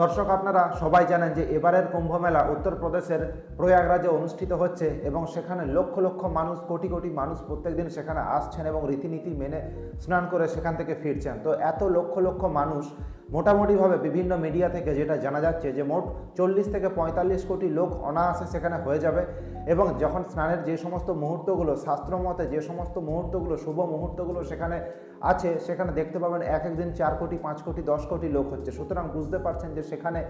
দর্শক আপনারা সবাই জানেন যে এবারের কুম্ভ মেলা উত্তরপ্রদেশের প্রয়াগরাজে অনুষ্ঠিত হচ্ছে এবং সেখানে লক্ষ লক্ষ মানুষ, কোটি কোটি মানুষ প্রত্যেকদিন সেখানে আসছেন এবং রীতিনীতি মেনে স্নান করে সেখান থেকে ফিরছেন। তো এত লক্ষ লক্ষ মানুষ মোটামুটিভাবে বিভিন্ন মিডিয়া থেকে যেটা জানা যাচ্ছে যে মোট চল্লিশ থেকে পঁয়তাল্লিশ কোটি লোক অনায়াসে সেখানে হয়ে যাবে এবং যখন স্নানের যে সমস্ত মুহূর্তগুলো, শাস্ত্রমতে যে সমস্ত মুহূর্তগুলো, শুভ মুহূর্তগুলো সেখানে আছে, সেখানে দেখতে পাবেন এক একদিন চার কোটি, পাঁচ কোটি, দশ কোটি লোক হচ্ছে। সুতরাং বুঝতে পারছেন যে সেখানে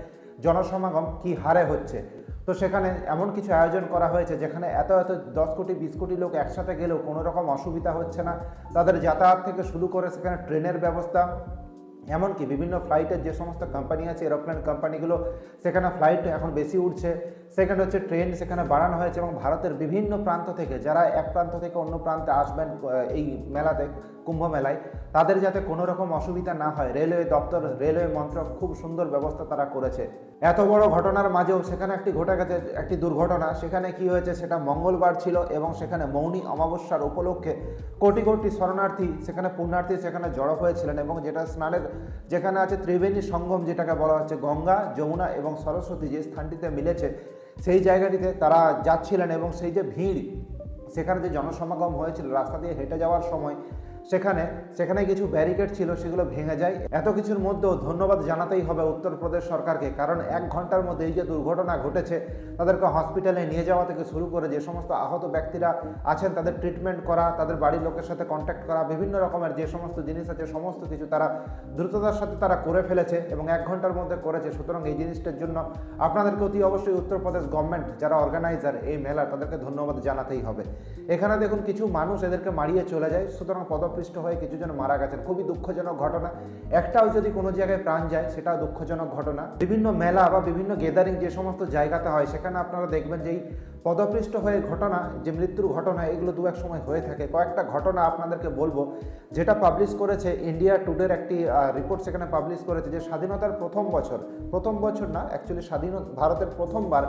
জনসমাগম কি হারে হচ্ছে। তো সেখানে এমন কিছু আয়োজন করা হয়েছে যেখানে এত এত দশ কোটি, বিশ কোটি লোক একসাথে গেলেও কোনো রকম অসুবিধা হচ্ছে না। তাদের যাতায়াত থেকে শুরু করে সেখানে ট্রেনের ব্যবস্থা এমনকি বিভিন্ন ফ্লাইটের যে সমস্ত কোম্পানি আছে এরোপ্লেন কোম্পানিগুলো সেখানে ফ্লাইট এখন বেশি উঠছে সেখানে হচ্ছে ট্রেন সেখানে বাড়ানো হয়েছে এবং ভারতের বিভিন্ন প্রান্ত থেকে, যারা এক প্রান্ত থেকে অন্য প্রান্তে আসবেন এই মেলাতে, কুম্ভ মেলায়, তাদের যাতে কোনো রকম অসুবিধা না হয়। রেলওয়ে দপ্তর, রেলওয়ে মন্ত্রক খুব সুন্দর ব্যবস্থা তারা করেছে। এত বড় ঘটনার মাঝেও সেখানে একটি ঘটে গেছে, একটি দুর্ঘটনা। সেখানে কি হয়েছে সেটা মঙ্গলবার ছিল এবং সেখানে মৌনী অমাবস্যার উপলক্ষে কোটি কোটি শরণার্থী, সেখানে পুণ্যার্থী সেখানে জড়ো হয়েছিলেন এবং যেটা স্নানের যেখানে আছে ত্রিবেণী সঙ্গম, যেটাকে বলা হচ্ছে গঙ্গা, যমুনা এবং সরস্বতী যে স্থানটিতে মিলেছে, সেই জায়গাটিতে তারা যাচ্ছিলেন এবং সেই যে ভিড়, সেখানে যে জনসমাগম হয়েছিল, রাস্তা দিয়ে হেঁটে যাওয়ার সময় সেখানে সেখানে কিছু ব্যারিকেড ছিল, সেগুলো ভেঙে যায়। এত কিছুর মধ্যেও ধন্যবাদ জানাতেই হবে উত্তরপ্রদেশ সরকারকে, কারণ এক ঘণ্টার মধ্যে এই যে দুর্ঘটনা ঘটেছে, তাদেরকে হসপিটালে নিয়ে যাওয়া থেকে শুরু করে যে সমস্ত আহত ব্যক্তিরা আছেন, তাদের ট্রিটমেন্ট করা, তাদের বাড়ির লোকের সাথে কন্ট্যাক্ট করা, বিভিন্ন রকমের যে সমস্ত জিনিস আছে, সমস্ত কিছু তারা দ্রুততার সাথে তারা করে ফেলেছে এবং এক ঘণ্টার মধ্যে করেছে। সুতরাং এই জিনিসটার জন্য আপনাদেরকে অতি অবশ্যই উত্তরপ্রদেশ গভর্নমেন্ট যারা অর্গানাইজার এই মেলা, তাদেরকে ধন্যবাদ জানাতেই হবে। এখানে দেখুন, কিছু মানুষ এদেরকে মারিয়ে চলে যায়। সুতরাং পদপৃষ্ট হয়ে কিছু জন মারা গেছেন। খুবই দুঃখজনক ঘটনা। একটাও যদি কোনো জায়গায় প্রাণ যায়, সেটাও দুঃখজনক ঘটনা। বিভিন্ন মেলা বা বিভিন্ন গেদারিং যে সমস্ত জায়গাতে হয়, সেখানে আপনারা দেখবেন যে এই পদপৃষ্ট হয়ে ঘটনা, যে মৃত্যুর ঘটনা, এগুলো দু এক সময় হয়ে থাকে। কয়েকটা ঘটনা আপনাদেরকে বলব। যেটা পাবলিশ করেছে ইন্ডিয়া টুডের একটি রিপোর্ট সেখানে পাবলিশ করেছে যে স্বাধীনতার প্রথম বছর প্রথম বছর না অ্যাকচুয়ালি স্বাধীন ভারতের প্রথমবার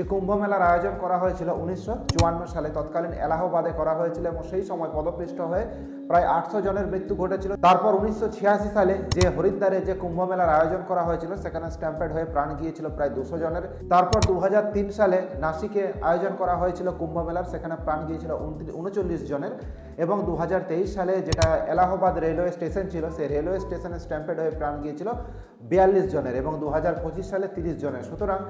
যে কুম্ভ মেলার আয়োজন করা হয়েছিল উনিশশো চুয়ান্ন সালে, তৎকালীন এলাহাবাদে করা হয়েছিল এবং সেই সময় পদপৃষ্ট হয়ে প্রায় আটশো জনের মৃত্যু ঘটেছিল। তারপর উনিশশো ছিয়াশি সালে যে হরিদ্বারে যে কুম্ভ মেলার আয়োজন করা হয়েছিল, সেখানে স্ট্যাম্পেড হয়ে প্রাণ গিয়েছিল প্রায় দুশো জনের। তারপর দু হাজার তিন সালে নাসিকে আয়োজন করা হয়েছিল কুম্ভ মেলার, সেখানে প্রাণ গিয়েছিল উনচল্লিশ জনের। এবং দু হাজার তেইশ সালে যেটা এলাহাবাদ রেলওয়ে স্টেশন ছিল, সেই রেলওয়ে স্টেশনে স্ট্যাম্পেড হয়ে প্রাণ গিয়েছিল বিয়াল্লিশ জনের এবং দু হাজার পঁচিশ সালে তিরিশ জনের। সুতরাং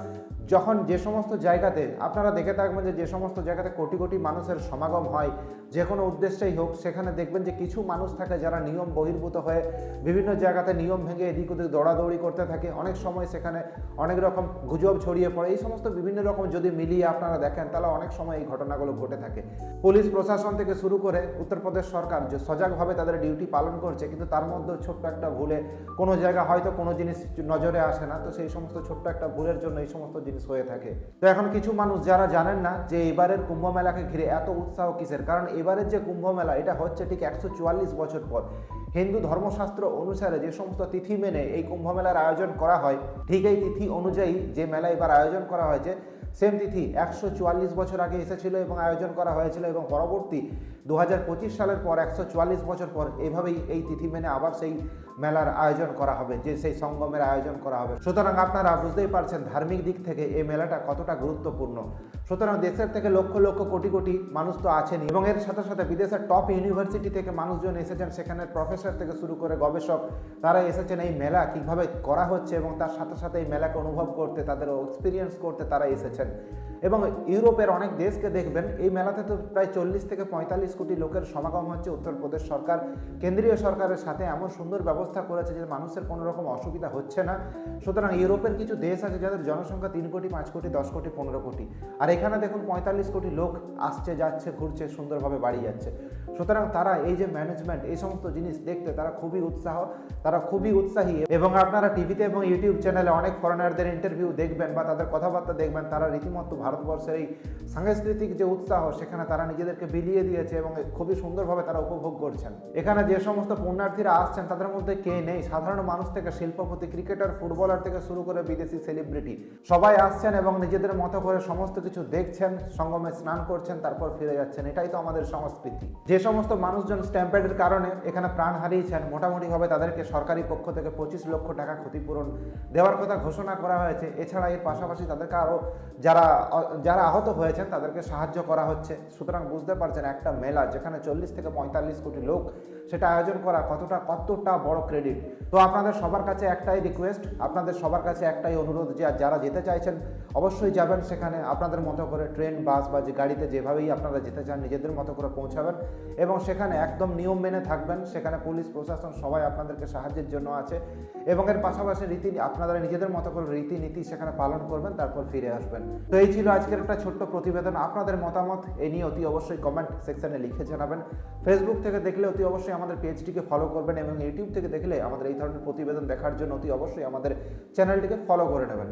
যখন যে সমস্ত জায়গাতে আপনারা দেখে থাকবেন যে যে সমস্ত জায়গাতে কোটি কোটি মানুষের সমাগম হয়, যে কোনো উদ্দেশ্যেই হোক, সেখানে দেখবেন যে কিছু মানুষ থাকে যারা নিয়ম বহির্ভূত হয়ে বিভিন্ন জায়গাতে নিয়ম ভেঙে এদিক ওদিক দৌড়াদৌড়ি করতে থাকে। অনেক সময় সেখানে অনেক রকম গুজব ছড়িয়ে পড়ে। এই সমস্ত বিভিন্ন রকম যদি মিলিয়ে আপনারা দেখেন, তাহলে অনেক সময় এই ঘটনাগুলো ঘটে থাকে। পুলিশ প্রশাসন থেকে শুরু করে উত্তরপ্রদেশ সরকার যে সজাগভাবে তাদের ডিউটি পালন করছে, কিন্তু তার মধ্যেও ছোট্ট একটা ভুলে কোনো জায়গা হয়তো কোনো জিনিস নজরে আসে না। তো সেই সমস্ত ছোট্ট একটা ভুলের জন্য এই সমস্ত জিনিস হয়ে থাকে। তো এখন কিছু মানুষ যারা জানেন না যে এবারের কুম্ভ মেলাকে ঘিরে এত উৎসাহ কিসের? কারণ এবারের যে কুম্ভ মেলা এটা হচ্ছে ঠিক একশো চুয়াল্লিশ বছর পর। হিন্দু ধর্মশাস্ত্র অনুসারে যে সমস্ত তিথি মেনে এই কুম্ভ মেলার আয়োজন করা হয়, ঠিক এই তিথি অনুযায়ী যে মেলা এবার আয়োজন করা হয়েছে সেম তিথি, একশো চুয়াল্লিশ বছর আগে এসেছিল এবং আয়োজন করা হয়েছিল এবং পরবর্তী দু হাজার পঁচিশ সালের পর একশো চুয়াল্লিশ বছর পর এভাবেই এই তিথি মেনে আবার সেই মেলার আয়োজন করা হবে, যে সেই সঙ্গমের আয়োজন করা হবে। সুতরাং আপনারা বুঝতেই পারছেন ধার্মিক দিক থেকে এই মেলাটা কতটা গুরুত্বপূর্ণ। সুতরাং দেশের থেকে লক্ষ লক্ষ কোটি কোটি মানুষ তো আছেনই। এবং এর সাথে সাথে বিদেশের টপ ইউনিভার্সিটি থেকে মানুষজন এসেছেন। সেখানে প্রফেসর থেকে শুরু করে গবেষক তারা এসেছেন। এই মেলা কীভাবে করা হচ্ছে এবং তার সাথে সাথে এই মেলাকে অনুভব করতে, তাদের এক্সপিরিয়েন্স করতে তারা এসেছেন। এবং ইউরোপের অনেক দেশকে দেখবেন, এই মেলাতে তো প্রায় চল্লিশ থেকে পঁয়তাল্লিশ কোটি লোকের সমাগম হচ্ছে উত্তরপ্রদেশ সরকার। কেন্দ্রীয় সরকারের সাথে এমন সুন্দর ব্যবস্থা করেছে যে মানুষের কোনো রকম অসুবিধা হচ্ছে না। সুতরাং ইউরোপের কিছু দেশ আছে যাদের জনসংখ্যা তিন কোটি, পাঁচ কোটি, দশ কোটি, পনেরো কোটি। আর এখানে দেখুন পঁয়তাল্লিশ কোটি লোক আসছে, যাচ্ছে, ঘুরছে, সুন্দরভাবে বাড়ি যাচ্ছে। সুতরাং তারা এই যে ম্যানেজমেন্ট এই সমস্ত জিনিস দেখতে তারা খুবই উৎসাহ, তারা খুবই উৎসাহী এবং আপনারা টিভিতে এবং ইউটিউব চ্যানেলে অনেক ফরেনারদের ইন্টারভিউ দেখবেন বা তাদের কথাবার্তা দেখবেন, তারা রীতিমতো ভারতবর্ষের এই সাংস্কৃতিক যে উৎসাহ, সেখানে তারা নিজেদেরকে বিলিয়ে দিয়েছে এবং খুবই সুন্দরভাবে তারা উপভোগ করছেন। এখানে যে সমস্ত পুণ্যার্থীরা আসছেন, তাদের মধ্যে কে নেই? সাধারণ মানুষ থেকে শিল্পপতি, ক্রিকেটার, ফুটবলার থেকে শুরু করে বিদেশি সেলিব্রিটি সবাই আসছেন এবং নিজেদের মতো করে সমস্ত কিছু দেখছেন, সঙ্গমে স্নান করছেন, তারপর ফিরে যাচ্ছেন। এটাই তো আমাদের সংস্কৃতি। যে সমস্ত মানুষজন স্ট্যাম্পেডের কারণে এখানে প্রাণ হারিয়েছেন, মোটামুটিভাবে তাদেরকে সরকারি পক্ষ থেকে পঁচিশ লক্ষ টাকা ক্ষতিপূরণ দেওয়ার কথা ঘোষণা করা হয়েছে। এছাড়া এর পাশাপাশি তাদেরকে আরও যারা যারা আহত হয়েছেন, তাদেরকে সাহায্য করা হচ্ছে। সুতরাং বুঝতে পারছেন, একটা মেলা যেখানে চল্লিশ থেকে পঁয়তাল্লিশ কোটি লোক সেটা আয়োজন করা কতটা কতটা বড় ক্রেডিট তো আপনাদের সবার কাছে একটাই রিকোয়েস্ট আপনাদের সবার কাছে একটাই অনুরোধ যে যারা যেতে চাইছেন, অবশ্যই যাবেন সেখানে আপনাদের মতো করে ট্রেন, বাস বা যে গাড়িতে যেভাবেই আপনারা যেতে চান নিজেদের মতো করে পৌঁছাবেন এবং সেখানে একদম নিয়ম মেনে থাকবেন। সেখানে পুলিশ, প্রশাসন সবাই আপনাদেরকে সাহায্যের জন্য আছে এবং এর পাশাপাশি রীতি, আপনারা নিজেদের মতো করে রীতিনীতি সেখানে পালন করবেন, তারপর ফিরে আসবেন। তো এই ছিল আজকের একটা ছোট্ট প্রতিবেদন। আপনাদের মতামত এ নিয়ে অতি অবশ্যই কমেন্ট সেকশনে লিখে জানাবেন। ফেসবুক থেকে দেখলে অতি অবশ্যই আমাদের পেজটিকে ফলো করবেন এবং ইউটিউব থেকে দেখলে আমাদের এই ধরনের প্রতিবেদন দেখার জন্য অতি অবশ্যই আমাদের চ্যানেলটিকে ফলো করে নেবেন।